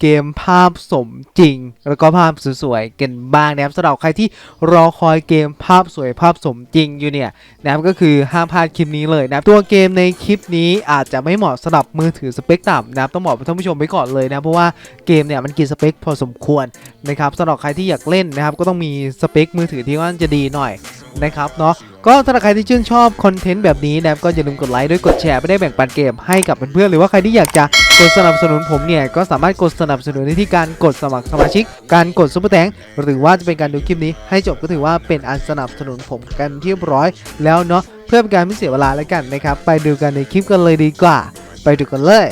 เกมภาพสมจริง แล้วก็ภาพสวยๆกันบ้างนะครับสำหรับใครที่รอคอยเกมภาพสวยภาพสมจริงอยู่เนี่ยนะครับก็คือห้ามพลาดคลิปนี้เลยนะครับตัวเกมในคลิปนี้อาจจะไม่เหมาะสำหรับมือถือสเปคต่ำนะครับต้องบอกท่านผู้ชมไปก่อนเลยนะเพราะว่าเกมเนี่ยมันกินสเปคพอสมควรนะครับสำหรับใครที่อยากเล่นนะครับก็ต้องมีสเปคมือถือที่ว่าจะดีหน่อยนะครับเนาะก็ถ้าใครที่ชื่นชอบคอนเทนต์แบบนี้นะครับก็อย่าลืมกดไลค์ด้วยกดแชร์ไม่ได้แบ่งปันเกมให้กับเพื่อนๆหรือว่าใครที่อยากจะ กดสนับสนุนผมเนี่ย ก็สามารถกดสนับสนุนได้ที่การกดสมัครสมาชิก การกดซุปเปอร์แตงหรือว่าจะเป็นการดูคลิปนี้ ให้จบก็ถือว่าเป็นอันสนับสนุนผมกันที่เรียบร้อยแล้วเนาะเพื่อเป็นการไม่เสียเวลาแล้วกันนะครับ ไปดูกันในคลิปกันเลยดีกว่า ไปดูกันเลย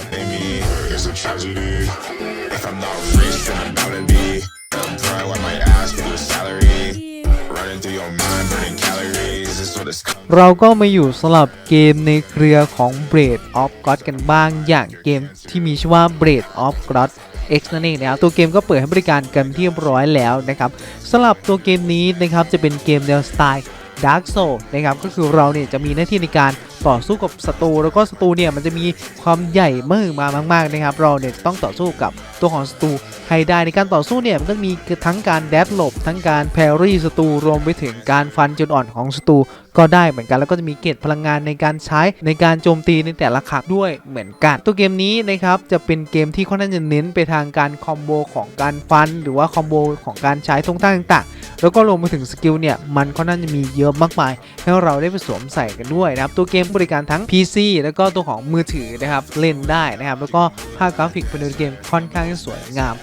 เราก็มาอยู่สลับเกมในเครือของ b r a d e of God กันบ้างอย่างเกมที่มีชื่อว่า b r a d e of God X นั่นเองนะครับตัวเกมก็เปิดให้บริการกันที่เรียบร้อยแล้วนะครับสำหรับตัวเกมนี้นะครับจะเป็นเกมแนวสไตล์ Dark Soul นะครับก็คือเราเนี่ยจะมีหน้าที่ในการ ต่อสู้กับศัตรูแล้วก็ศัตรูเนี่ยมันจะมีความใหญ่มากมามากๆนะครับ เราเนี่ยต้องต่อสู้กับตัวของศัตรูให้ได้ในการต่อสู้เนี่ยมันก็มีทั้งการแดดหลบ ทั้งการแพรรี่ศัตรูรวมไปถึงการฟันจุดอ่อนของศัตรูก็ได้เหมือนกันแล้วก็จะมีเกจพลังงานในการใช้ในการโจมตีในแต่ละครั้งด้วยเหมือนกัน ตัวเกมนี้นะครับจะเป็นเกมที่ค่อนข้างจะเน้นไปทางการคอมโบของการฟัน หรือว่าคอมโบของการใช้ทงท่าต่างๆ แล้วก็รวมไปถึงสกิลเนี่ยมันค่อนข้างจะมีเยอะมากมาย ให้เราได้ไปสวมใส่กันด้วยนะครับตัวเกมบริการทั้ง PC แล้วก็ตัวของมือถือนะครับเล่นได้นะครับ แล้วก็ภาพกราฟิกภายในเกมค่อนข้างสวยงาม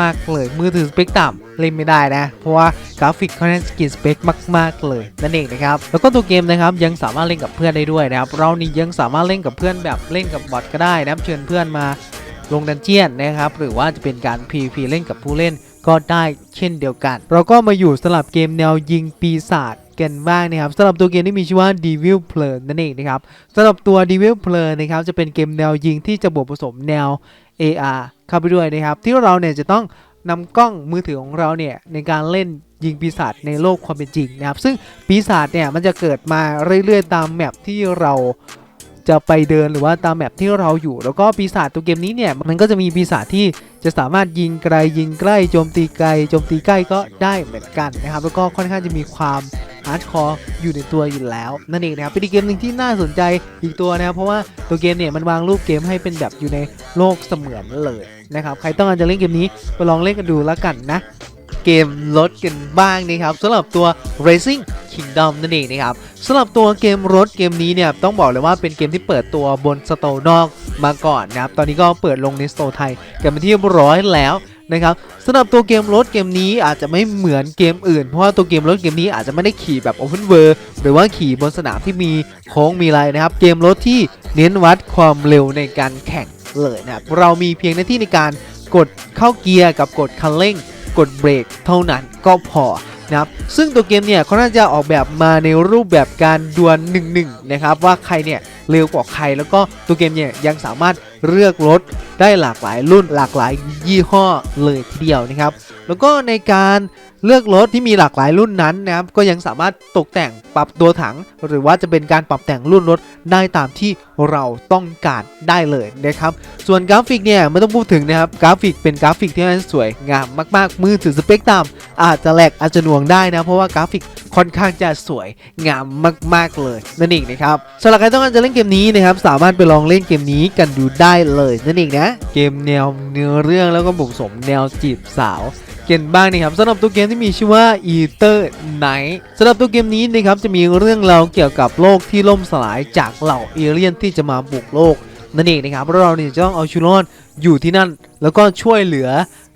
มาก ๆ เลยมือถือสเปคต่ำเล่นไม่ได้นะ เพราะว่ากราฟิกเขาแน่นสกินสเปคมาก ๆ เลยนั่นเองนะครับแล้วก็ตัวเกมนะครับยังสามารถเล่นกับเพื่อนได้ด้วยนะครับเรานี่ยังสามารถเล่นกับเพื่อนแบบเล่นกับบอทก็ได้นะเชิญเพื่อนมาลงดันเจียนนะครับหรือว่าจะเป็นการ PVP เล่นกับผู้เล่นก็ได้เช่นเดียวกัน เราก็มาอยู่สลับเกมแนวยิงปีศาจ กันบ้างนะครับสำหรับตัวเกมที่มีชื่อว่า Devil p l a y นั่นเองนะครับสำหรับตัว Devil p l a y นะครับจะเป็นเกมแนวยิงที่จะบวกผสมแนว AR เข้าไปด้วยนะครับ ที่เราเนี่ยจะต้องนำกล้องมือถือของเราเนี่ยในการเล่นยิงปีศาจในโลกความเป็นจริงนะครับ ซึ่งปีศาจเนี่ยมันจะเกิดมาเรื่อยๆตามแมปที่เรา จะไปเดินหรือว่าตามแมปที่เราอยู่ แล้วก็ปีศาจตัวเกมนี้เนี่ยมันก็จะมีปีศาจที่จะสามารถยิงไกลยิงใกล้โจมตีไกลโจมตีใกล้ก็ได้เหมือนกันนะครับแล้วก็ค่อนข้างจะมีความฮาร์ดคอร์อยู่ในตัวอยู่แล้ว นั่นเองนะครับเป็นอีกเกมหนึ่งที่น่าสนใจอีกตัวนะครับเพราะว่าตัวเกมเนี่ยมันวางรูปเกมให้เป็นแบบอยู่ในโลกเสมือนเลยนะครับใครต้องการจะเล่นเกมนี้ไปลองเล่นกันดูแล้วกันนะ เกมรถกันบ้างนะครับสำหรับตัว Racing Kingdom นั่นเองนะครับสำหรับตัวเกมรถเกมนี้เนี่ยต้องบอกเลยว่าเป็นเกมที่เปิดตัวบนสโตร์นอกมาก่อนนะครับตอนนี้ก็เปิดลงในสโตร์ไทยกันเป็นที่เรียบร้อยแล้วนะครับสำหรับตัวเกมรถเกมนี้อาจจะไม่เหมือนเกมอื่น เพราะว่าตัวเกมรถเกมนี้อาจจะไม่ได้ขี่แบบ Open World หรือว่าขี่บนสนามที่มีโค้งมีอะไรนะครับ เกมรถที่เน้นวัดความเร็วในการแข่งเลยนะครับเรามีเพียงหน้าที่ในการกดเข้าเกียร์กับกดคันเร่ง กดเบรกเท่านั้นก็พอนะครับซึ่งตัวเกมเนี่ยเขาน่าจะออกแบบมาในรูปแบบการดวล1 1นะครับว่าใครเนี่ย เร็วกว่าใคร แล้วก็ตัวเกมเนี่ยยังสามารถเลือกรถได้หลากหลายรุ่นหลากหลายยี่ห้อเลยทีเดียวนะครับ แล้วก็ในการเลือกรถที่มีหลากหลายรุ่นนั้นนะครับก็ยังสามารถตกแต่งปรับตัวถัง หรือว่าจะเป็นการปรับแต่งรุ่นรถได้ตามที่เราต้องการได้เลยนะครับ ส่วนกราฟิกเนี่ยไม่ต้องพูดถึงนะครับกราฟิกเป็นกราฟิกที่สวยงามมากๆมือถือสเปคต่ำอาจจะแหลกอาจจะหน่วงได้นะเพราะว่ากราฟิก ค่อนข้างจะสวยงามมาก ๆ เลยนั่นเองนะครับสำหรับใครต้องการจะเล่นเกมนี้นะครับสามารถไปลองเล่นเกมนี้กันดูได้เลยนั่นเองนะเกมแนวเนื้อเรื่องแล้วก็บุกสมแนวจีบสาวเกมบ้างนะครับสำหรับตัวเกมที่มีชื่อว่า Ether Night สำหรับตัวเกมนี้นะครับจะมีเรื่องราวเกี่ยวกับโลกที่ล่มสลายจากเหล่าเอเลี่ยนที่จะมาบุกโลกนั่นเองนะครับเราเนี่ยจะต้องเอาชีวิตรอดอยู่ที่นั่น แล้วก็ช่วยเหลือ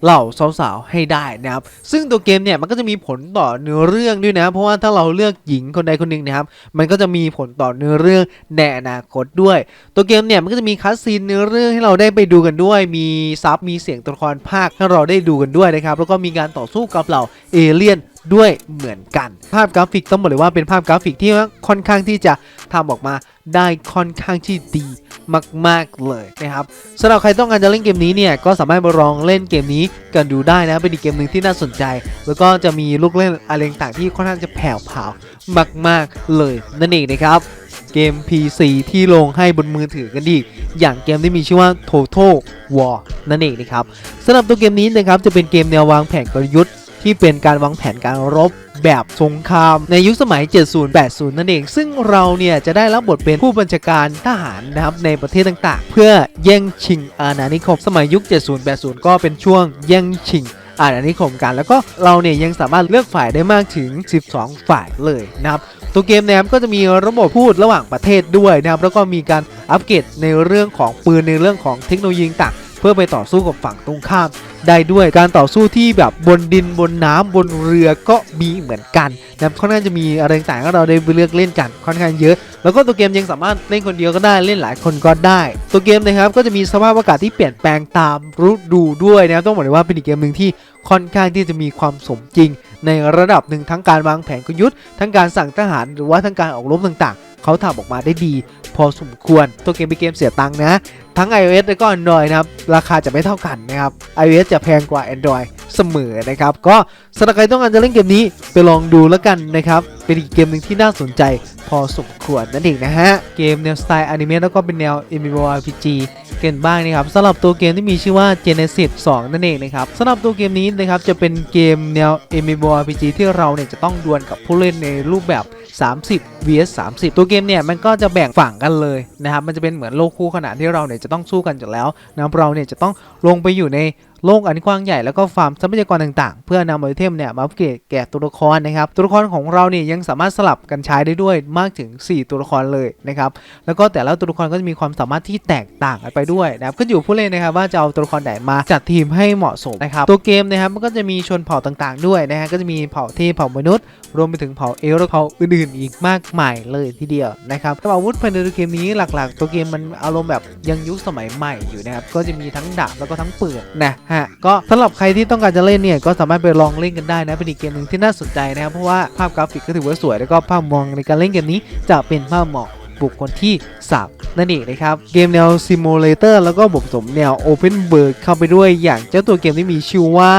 เหล่าสาวๆให้ได้นะครับ ซึ่งตัวเกมเนี่ยมันก็จะมีผลต่อเนื้อเรื่องด้วยนะ เพราะว่าถ้าเราเลือกหญิงคนใดคนหนึ่งนะครับ มันก็จะมีผลต่อเนื้อเรื่องในอนาคตด้วย ตัวเกมเนี่ยมันก็จะมีคัสซีนเนื้อเรื่องให้เราได้ไปดูกันด้วย มีซับมีเสียงตัวละครภาคให้เราได้ดูกันด้วยนะครับ แล้วก็มีการต่อสู้กับเหล่าเอเลี่ยนด้วยเหมือนกัน ภาพกราฟิกต้องบอกเลยว่าเป็นภาพกราฟิกที่ค่อนข้างที่จะทำออกมา ได้ค่อนข้างที่ดีมาก ๆ เลยนะครับสำหรับใครต้องการจะเล่นเกมนี้เนี่ยก็สามารถมาลองเล่นเกมนี้กันดูได้นะเป็นอีกเกมหนึ่งที่น่าสนใจ แล้วก็จะมีลูกเล่นอะไรต่างๆที่ค่อนข้างจะแผ่วเผามาก ๆ เลยนั่นเองนะครับเกม PC ที่ลงให้บนมือถือกันอีอย่างเกมที่มีชื่อว่า Total War นั่นเองนะครับสำหรับตัวเกมนี้นะครับจะเป็นเกมแนววางแผนกลยุทธ์ ที่เป็นการวางแผนการรบแบบสงครามในยุคสมัย 70-80 นั่นเอง ซึ่งเราเนี่ยจะได้รับบทเป็นผู้บัญชาการทหารนะครับในประเทศต่างๆ เพื่อแย่งชิงอาณานิคมสมัยยุค 70-80 ก็เป็นช่วงแย่งชิงอาณานิคมกัน แล้วก็เราเนี่ยยังสามารถเลือกฝ่ายได้มากถึง 12 ฝ่ายเลยนะครับตัวเกมนะครับก็จะมีระบบพูดระหว่างประเทศด้วยนะครับแล้วก็มีการอัปเกรดในเรื่องของปืนในเรื่องของเทคโนโลยีต่าง เพื่อไปต่อสู้กับฝั่งตรงข้าม ได้ด้วยการต่อสู้ที่แบบบนดินบนน้ำบนเรือก็มีเหมือนกันนะครับค่อนข้างจะมีอะไรต่างๆเราได้เลือกเล่นกันค่อนข้างเยอะ แล้วก็ตัวเกมยังสามารถเล่นคนเดียวก็ได้เล่นหลายคนก็ได้ ตัวเกมนะครับก็จะมีสภาพอากาศที่เปลี่ยนแปลงตามฤดูด้วยนะครับต้องบอกเลยว่าเป็นอีกเกมหนึ่งที่ค่อนข้างที่จะมีความสมจริง ในระดับหนึ่งทั้งการวางแผนกลยุทธ์ทั้งการสั่งทหารหรือว่าทั้งการออกรบต่างๆ เขาทำออกมาได้ดี พอสมควร ตัวเกมเป็นเกมเสียตังค์นะ ทั้ง iOS และก็ Android นะครับ ราคาจะไม่เท่ากันนะครับ iOS จะแพงกว่า Android เสมอนะครับ ก็ สำหรับใครต้องการจะเล่นเกมนี้ไปลองดูแล้วกันนะครับ เป็นอีกเกมหนึ่งที่น่าสนใจพอสมควรนั่นเองนะฮะ เกมแนวสไตล์อนิเมะแล้วก็เป็นแนว MMORPG เกันบ้างนะครับสำหรับตัวเกมที่มีชื่อว่า Genesis 2 นั่นเองนะครับสำหรับตัวเกมนี้นะครับจะเป็นเกมแนว MMORPG ที่เราเนี่ยจะต้องดวลกับผู้เล่นในรูปแบบ 30 vs 30 ตัวเกมเนี่ยมันก็จะแบ่งฝั่งกันเลยนะครับมันจะเป็นเหมือนโลกคู่ขนานที่เราเนี่ยจะต้องสู้กันอยู่แล้วนะเราเนี่ยจะต้องลงไปอยู่ในโลกอันกว้างใหญ่แล้วก็ฟาร์มทรัพยากรต่างๆ เพื่อนำไอเทมเนี่ยมาอัปเกรดแก่ตัวละครนะครับตัวละครของเราเนี่ยยังสามารถสลับกันใช้ได้ด้วยมากถึง 4 ตัวละครเลยนะครับแล้วก็แต่ละตัวละครก็จะมีความสามารถที่แตกต่างกันไปด้วยนะครับขึ้นอยู่ผู้เล่นนะครับว่าจะเอาตัวละครไหนมาจัดทีมให้เหมาะสมนะครับตัวเกมนะครับมันก็จะมีชนเผ่าต่างๆ ด้วยนะฮะก็จะมีเผ่าเทพเผ่ามนุษย์ รวมไปถึงเผ่าเอลและเผ่าอื่นๆ อีกมากมายเลยทีเดียวนะครับสำหรับอาวุธภายในตัวเกมนี้หลักๆ ตัวเกมมันอารมณ์แบบยังยุคสมัยใหม่อยู่นะครับก็จะมีทั้งดาบแล้วก็ทั้งปืนนะฮะก็สำหรับใครที่ต้องการจะเล่นเนี่ยก็สามารถไปลองเล่น่นกันได้นะเป็นอีกเกมหนึ่งที่น่าสนใจนะครับเพราะว่าภาพกราฟิกก็ถือว่าสวยแล้วก็ภาพมองในการเล่นเกมนี้จะเป็นภาพเหมาะบุคคลที่3นั่นเองนะครับ เกมแนวซิมูเลเตอร์แล้วก็ผสมแนว Open World เข้าไปด้วยอย่างเจ้าตัวเกมที่มีชื่อว่า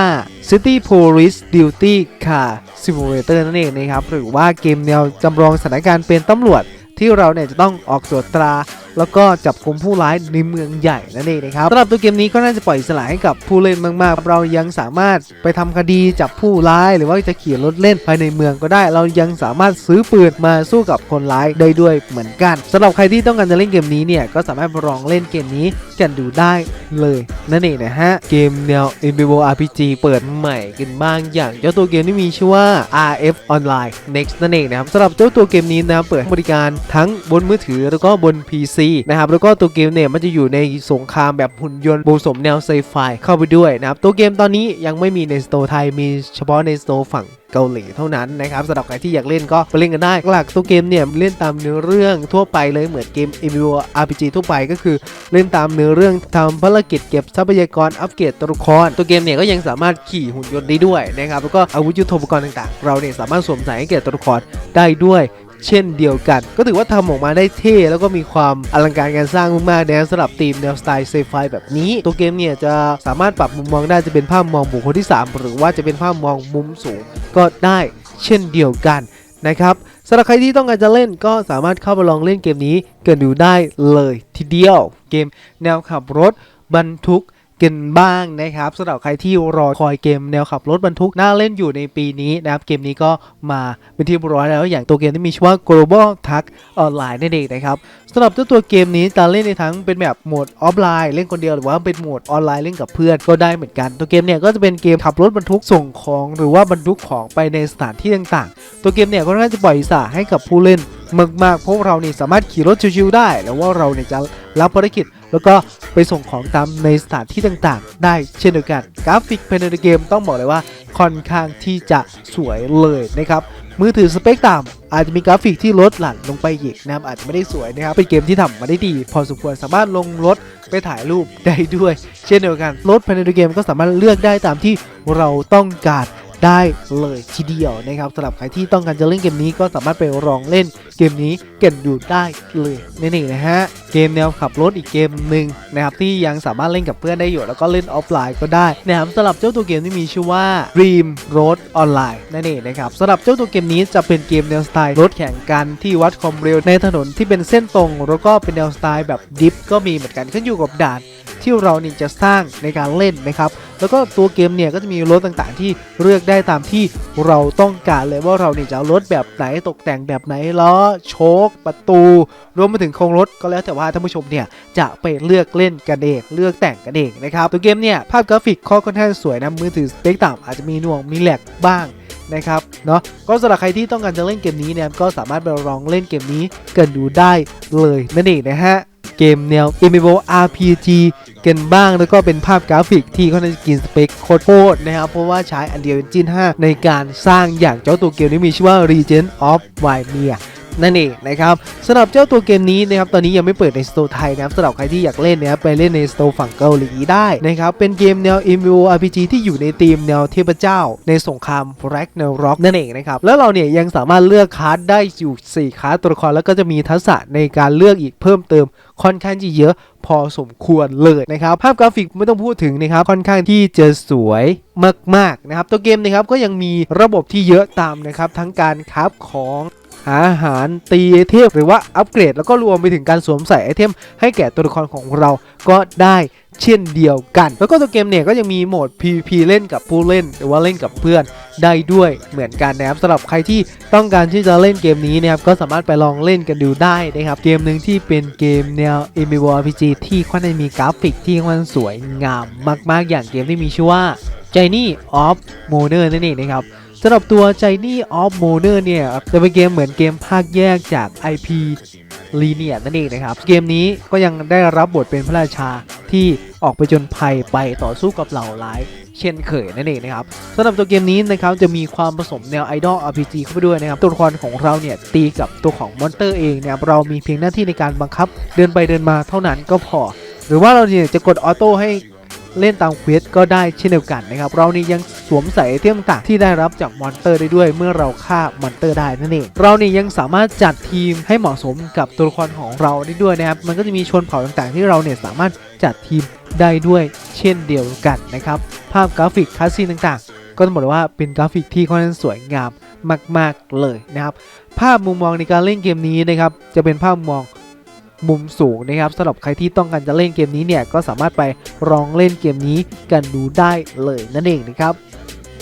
City Police Duty Car Simulator นั่นเองนะครับ หรือว่าเกมแนวจำลองสถานการณ์เป็นตำรวจที่เราเนี่ยจะต้องออกตรวจตราแล้วก็จับกุมผู้ร้ายในเมืองใหญ่นั่นเองนะครับสำหรับตัวเกมนี้ก็น่าจะปล่อยสละให้กับผู้เล่นมาก ๆ เรายังสามารถไปทำคดีจับผู้ร้ายหรือว่าจะขี่รถเล่นภายในเมืองก็ได้ เรายังสามารถซื้อปืนมาสู้กับคนร้ายได้ด้วยเหมือนกันสำหรับใครที่ต้องการจะเล่นเกมนี้เนี่ยก็สามารถลองเล่นเกมนี้กันดูได้เลยนั่นเองนะฮะเกมแนว MMORPG เปิดใหม่กันบ้างอย่างเจ้าตัวเกมที่มีชื่อว่า RF Online Next นั่นเองนะครับสำหรับเจ้าตัวเกมนี้นะครับเปิดให้บริการทั้งบนมือถือแล้วก็บน PC นะครับแล้วก็ตัวเกมเนี่ยมันจะอยู่ในสงครามแบบหุ่นยนต์ผสมแนวไซไฟเข้าไปด้วยนะครับตัวเกมตอนนี้ยังไม่มีในสโตร์ไทยมีเฉพาะในสโตร์ฝั่งเกาหลีเท่านั้นนะครับสำหรับใครที่อยากเล่นก็ไปเล่นกันได้ หลักตัวเกมเนี่ยเล่นตามเนื้อเรื่องทั่วไปเลยเหมือนเกม MMORPG ทั่วไปก็คือเล่นตามเนื้อเรื่องทำภารกิจเก็บทรัพยากรอัปเกรดตัวละคร ตัวเกมเนี่ยก็ยังสามารถขี่หุ่นยนต์ได้ด้วยนะครับแล้วก็อาวุธยุทโธปกรณ์ต่างๆ เราเนี่ยสามารถสวมใส่ให้แก่ตัวละครได้ด้วย เช่นเดียวกัน ก็ถือว่าทำออกมาได้เท่ แล้วก็มีความอลังการการสร้างมากๆนะสำหรับทีมแนวสไตล์เซฟไฟแบบนี้ ตัวเกมเนี่ยจะสามารถปรับมุมมองได้จะเป็นภาพมองบุคคลที่ 3 หรือว่าจะเป็นภาพมองมุมสูงก็ได้เช่นเดียวกันนะครับสำหรับใครที่ต้องการจะเล่นก็สามารถเข้าไปลองเล่นเกมนี้กันดูได้เลยทีเดียว เกมแนวขับรถบรรทุก กันบ้างนะครับสำหรับใครที่รอคอยเกมแนวขับรถบรรทุกน่าเล่นอยู่ในปีนี้นะครับเกมนี้ก็มาเป็นที่ร้อยแล้วอย่างตัวเกมที่มีชื่อว่า Global Tag Online นั่นเองนะครับสำหรับเจ้าตัวเกมนี้จะเล่นในทั้งเป็นแบบโหมดออฟไลน์เล่นคนเดียวหรือว่าเป็นโหมดออนไลน์เล่นกับเพื่อนก็ได้เหมือนกัน ตัวเกมเนี่ยก็จะเป็นเกมขับรถบรรทุกส่งของ หรือว่าบรรทุกของไปในสถานที่ต่างๆ ตัวเกมเนี่ยก็น่าจะปล่อยอิสระให้กับผู้เล่น มากๆ เพราะเรานี่สามารถขี่รถชิวๆได้ แล้วว่าเราเนี่ยจะรับภารกิจ แล้วก็ไปส่งของตามในสถานที่ต่างๆ ได้เช่นเดียวกัน กราฟิกภายในเกมต้องบอกเลยว่าค่อนข้างที่จะสวยเลยนะครับมือถือสเปคต่ำอาจจะมีกราฟิกที่ลดหลั่นลงไปอีกนะครับอาจจะไม่ได้สวยนะครับเป็นเกมที่ทำมาได้ดี พอสมควรสามารถลงรถไปถ่ายรูปได้ด้วย เช่นเดียวกันรถภายในเกมก็สามารถเลือกได้ตามที่เราต้องการ ได้เลยทีเดียวนะครับสำหรับใครที่ต้องการจะเล่นเกมนี้ก็สามารถไปลองเล่นเกมนี้กันดูได้เลยนั่นเองนะฮะเกมแนวขับรถอีกเกมหนึ่งนะครับที่ยังสามารถเล่นกับเพื่อนได้อยู่ แล้วก็เล่นออฟไลน์ก็ได้นะครับสำหรับเจ้าตัวเกมที่มีชื่อว่า Dream Road Online นั่นเองนะครับสำหรับเจ้าตัวเกมนี้จะเป็นเกมแนวสไตล์รถแข่งกันที่วัดความเร็วในถนนที่เป็นเส้นตรง แล้วก็เป็นแนวสไตล์แบบดิฟก็มีเหมือนกันขึ้นอยู่กับด่าน ที่เรานี่จะสร้างในการเล่นนะครับแล้วก็ตัวเกมเนี่ยก็จะมีรถต่างๆ ที่เลือกได้ตามที่เราต้องการเลยว่าเราเนี่ยจะเอารถแบบไหนตกแต่งแบบไหนล้อโชคประตู รวมไปถึงโครงรถก็แล้วแต่ว่าท่านผู้ชมเนี่ยจะไปเลือกเล่นกันเองเลือกแต่งกันเองนะครับตัวเกมเนี่ยภาพกราฟิกข้อค่อนข้างสวยนะมือถือสเปคต่ำอาจจะมีหน่วงมีแหลกบ้างนะครับเนาะก็สำหรับใครที่ต้องการจะเล่นเกมนี้เนี่ยก็สามารถไปลองเล่นเกมนี้กันดูได้เลยนั่นเองนะฮะ เกมแนว MMO RPG กันบ้าง แล้วก็เป็นภาพกราฟิกที่ค่อนข้างจะกินสเปคโคตรโตรนะครับ เพราะว่าใช้ Unreal Engine 5ในการสร้างอย่างเจ้าตัวเกมนี้มีชื่อว่า Regent of w i m e r นั่นเองนะครับสำหรับเจ้าตัวเกมนี้นะครับตอนนี้ยังไม่เปิดในสโตร์ไทยนะครับสำหรับใครที่อยากเล่นนะครับไปเล่นในสโตร์ฝั่งเกาหลีได้นะครับเป็นเกมแนว MMORPG ที่อยู่ในธีมแนวเทพเจ้า ในสงครามแร็กแนวร็อกนั่นเองนะครับแล้วเราเนี่ยยังสามารถเลือกคาร์ดได้อยู่ 4คาร์ดตัวละครแล้วก็จะมีทักษะในการเลือกอีกเพิ่มเติมค่อนข้างที่เยอะพอสมควรเลยนะครับ ภาพกราฟิกไม่ต้องพูดถึงนะครับ ค่อนข้างที่จะสวยมาก ๆ นะครับ ตัวเกมนะครับก็ยังมีระบบที่เยอะตามนะครับ ทั้งการคราฟของ อาหารตีไอเทมหรือว่าอัปเกรด แล้วก็รวมไปถึงการสวมใส่ไอเทม ให้แก่ตัวละครของเราก็ได้เช่นเดียวกัน แล้วก็ตัวเกมเนี่ยก็ยังมีโหมด PVP เล่นกับผู้เล่น หรือว่าเล่นกับเพื่อนได้ด้วยเหมือนกันนะครับสำหรับใครที่ต้องการที่จะเล่นเกมนี้นะครับก็สามารถไปลองเล่นกันดูได้นะครับเกมหนึ่งที่เป็นเกมแนว MMORPG ที่ค่อนข้างมีกราฟิกที่ค่อนข้างสวยงามมาก ๆ อย่างเกมที่มีชื่อว่า Journey of Moner นั่นเองนะครับ สำหรับตัว Journey of Moner เนี่ยจะเป็นเกมเหมือนเกมภาคแยกจาก IP ลีเนียนั่นเองนะครับ เกมนี้ก็ยังได้รับบทเป็นพระราชาที่ออกไปจนภัยไปต่อสู้กับเหล่าร้าย เช่นเคยนั่นเองนะครับสำหรับตัวเกมนี้นะครับจะมีความผสมแนวไอดอล RPG เข้าไปด้วยนะครับตัวละครของเราเนี่ยตีกับตัวของมอนเตอร์เองเนะครับเรามีเพียงหน้าที่ในการบังคับ เดินไปเดินมาเท่านั้นก็พอ หรือว่าเราเนี่ยจะกดออโต้ให้ เล่นตามเควสก็ได้เช่นเดียวกันนะครับเรานี่ยังสวมใส่ไอเทมต่างที่ได้รับจากมอนเตอร์ได้ด้วยเมื่อเราฆ่ามอนเตอร์ได้นั่นเองเรานี่ยังสามารถจัดทีมให้เหมาะสมกับตัวละครของเราได้ด้วยนะครับมันก็จะมีชนเผ่าต่างๆ ที่เราเนี่ยสามารถจัดทีมได้ด้วยเช่นเดียวกันนะครับภาพกราฟิกคัสซีนต่างๆ ก็ต้องบอกว่าเป็นกราฟิกที่ค่อนข้างสวยงามมาก ๆเลยนะครับภาพมุมมองในการเล่นเกมนี้นะครับจะเป็นภาพมุมมอง มุมสูงนะครับสำหรับใครที่ต้องการจะเล่นเกมนี้เนี่ยก็สามารถไปลองเล่นเกมนี้กันดูได้เลยนั่นเองนะครับ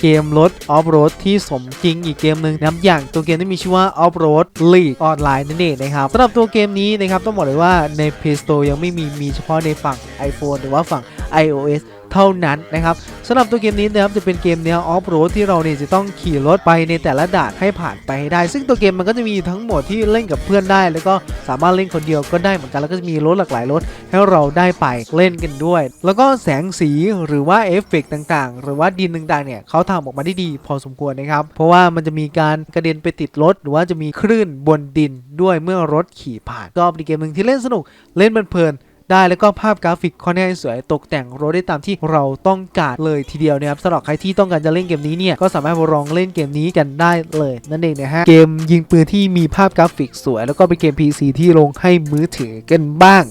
เกมรถออฟโรดที่สมจริงอีกเกมหนึ่งนับอย่างตัวเกมที่มีชื่อว่า Off Road League Online นั่นเองนะครับสำหรับตัวเกมนี้นะครับต้องบอกเลยว่าใน Play Store ยังไม่มีมีเฉพาะในฝั่ง iPhone หรือว่าฝั่ง iOS เท่านั้นนะครับสำหรับตัวเกมนี้นะครับจะเป็นเกมแนวออฟโรดที่เราเนี่ยจะต้องขี่รถไปในแต่ละด่านให้ผ่านไปให้ได้ ซึ่งตัวเกมมันก็จะมีทั้งหมดที่เล่นกับเพื่อนได้ แล้วก็สามารถเล่นคนเดียวก็ได้เหมือนกันแล้วก็จะมีรถหลากหลายรถให้เราได้ไปเล่นกันด้วย แล้วก็แสงสีหรือว่าเอฟเฟกต์ต่างๆ หรือว่าดินต่างๆเนี่ยเขาทำออกมาได้ดีพอสมควรนะครับเพราะว่ามันจะมีการกระเด็นไปติดรถ หรือว่าจะมีคลื่นบนดินด้วยเมื่อรถขี่ผ่านก็เป็นเกมหนึ่งที่เล่นสนุกเล่นเพลิน ได้แล้วก็ภาพกราฟิกค่อนข้างสวยตกแต่งรถได้ตามที่เราต้องการเลยทีเดียวนะครับสำหรับใครที่ต้องการจะเล่นเกมนี้เนี่ยก็สามารถลองเล่นเกมนี้กันได้เลยนั่นเองนะฮะเกมยิงปืนที่มีภาพกราฟิกสวย แล้วก็เป็นเกม PC ที่ลงให้มือถือกันบ้าง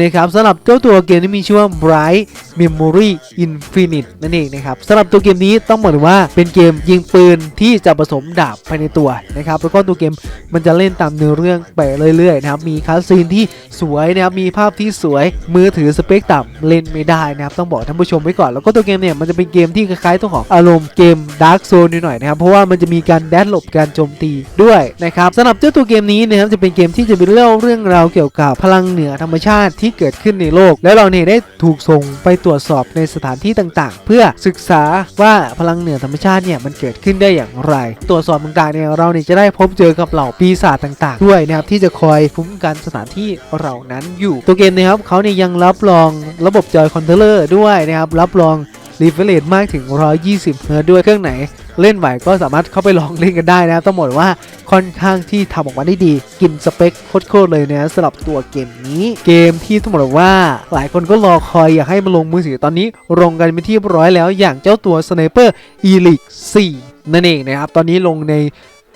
นะครับสำหรับเจ้าตัวเกมที่มีชื่อว่า Bright Memory Infinite นั่นเองนะครับสำหรับตัวเกมนี้ต้องบอกเลยว่าเป็นเกมยิงปืนที่จะผสมดาบภายในตัวนะครับแล้วก็ตัวเกมมันจะเล่นตามเนื้อเรื่องไปเรื่อยๆนะครับมีคัสซีนที่สวยนะครับมีภาพที่สวยมือถือสเปคต่ำเล่นไม่ได้นะครับต้องบอกท่านผู้ชมไว้ก่อน แล้วก็ตัวเกมเนี่ยมันจะเป็นเกมที่คล้ายๆตัวของอารมณ์เกม Dark Zone นิดหน่อยนะครับเพราะว่ามันจะมีการแดนหลบการโจมตีด้วยนะครับสำหรับเจ้าตัวเกมนี้นะครับจะเป็นเกมที่จะเป็นเล่าเรื่องราวเกี่ยวกับพลังเหนือธรรมชาติที่เกิดขึ้นในโลก แล้วเราเนี่ยได้ถูกส่งไปตรวจสอบในสถานที่ต่างๆ เพื่อศึกษาว่าพลังเหนือธรรมชาติเนี่ยมันเกิดขึ้นได้อย่างไร ตรวจสอบต่างๆเนี่ยเราเนี่ยจะได้พบเจอกับเหล่าปีศาจต่างๆ ด้วยนะครับที่จะคอยคุ้มกันสถานที่เหล่านั้นอยู่ ตัวเกมนะครับเขาเนี่ยยังรับรองระบบจอยคอนโทรลเลอร์ด้วยนะครับรับรอง รีเฟรชมากถึง 120เฮิร์ตด้วยเครื่องไหน เล่นไหวก็สามารถเข้าไปลองเล่นกันได้นะครับต้องบอกว่าค่อนข้างที่ทำออกมาได้ดี กินสเปคโคตรๆเลยนะสำหรับตัวเกมนี้ เกมที่ต้องบอกว่า หลายคนก็รอคอยอยากให้มาลงมือถือตอนนี้ลงกันเป็นที่เรียบร้อยแล้วอย่างเจ้าตัว Sniper Elite 4นั่นเองนะครับ ตอนนี้ลงใน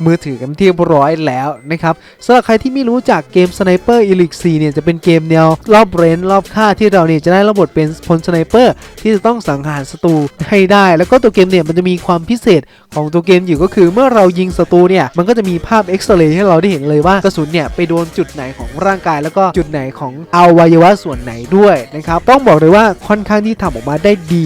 มือถือกันที่เรียบร้อยแล้วนะครับสำหรับใครที่ไม่รู้จักเกม Sniper Elite 4เนี่ยจะเป็นเกมแนวรอบเรนรอบฆ่าที่เราเนี่ยจะได้รับบทเป็นพลสไนเปอร์ที่จะต้องสังหารศัตรูให้ได้ แล้วก็ตัวเกมเนี่ยมันจะมีความพิเศษของตัวเกมอยู่ก็คือ เมื่อเรายิงศัตรูเนี่ยมันก็จะมีภาพเอ็กซเรย์ให้เราได้เห็นเลยว่ากระสุนเนี่ยไปโดนจุดไหนของร่างกาย แล้วก็จุดไหนของอวัยวะส่วนไหนด้วยนะครับต้องบอกเลยว่าค่อนข้างที่ทำออกมาได้ดี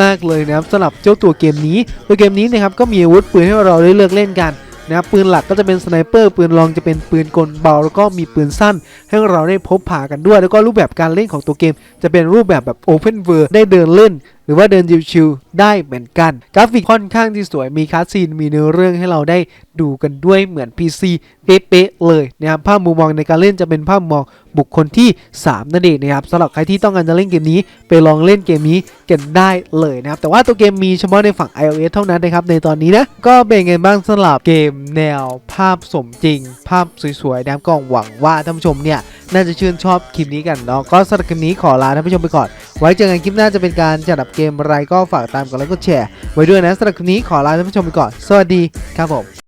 มาก ๆ เลยนะครับสำหรับเจ้าตัวเกมนี้ ตัวเกมนี้นะครับก็มีอาวุธปืนให้เราได้เลือกเล่นกัน นะครับปืนหลักก็จะเป็นสไนเปอร์ปืนรองจะเป็นปืนกลเบา แล้วก็มีปืนสั้น ให้เราได้พบผ่ากันด้วย แล้วก็รูปแบบการเล่นของตัวเกม จะเป็นรูปแบบแบบโอเพนเวอร์ได้เดินเล่น หรือว่าเดินชิวๆได้เหมือนกัน กราฟิกค่อนข้างที่สวยมีคาสซีนมีเนื้อเรื่องให้เราได้ดูกันด้วยเหมือน PC เป๊ะๆเลยนะครับภาพมุมมองในการเล่นจะเป็นภาพมุมมองบุคคลที่ 3 นั่นเองนะครับสำหรับใครที่ต้องการจะเล่นเกมนี้ ไปลองเล่นเกมนี้กันได้เลยนะครับ แต่ว่าตัวเกมมีเฉพาะในฝั่ง iOS เท่านั้นนะครับ ในตอนนี้นะ ก็เป็นไงบ้างสำหรับเกมแนวภาพสมจริง ภาพสวยๆนะครับก็หวังว่าท่านผู้ชมเนี่ยน่าจะชื่นชอบคลิปนี้กันเนาะก็สำหรับคลิปนี้ขอลาท่านผู้ชมไปก่อน ไว้เจอกันคลิปหน้าจะเป็นการจัดอับเกมอะไรก็ฝากตามกันแล้วกดแชร์ไว้ด้วยนะสำหรับคลิปนี้ขอลาท่านผู้ชมไปก่อน สวัสดีครับผม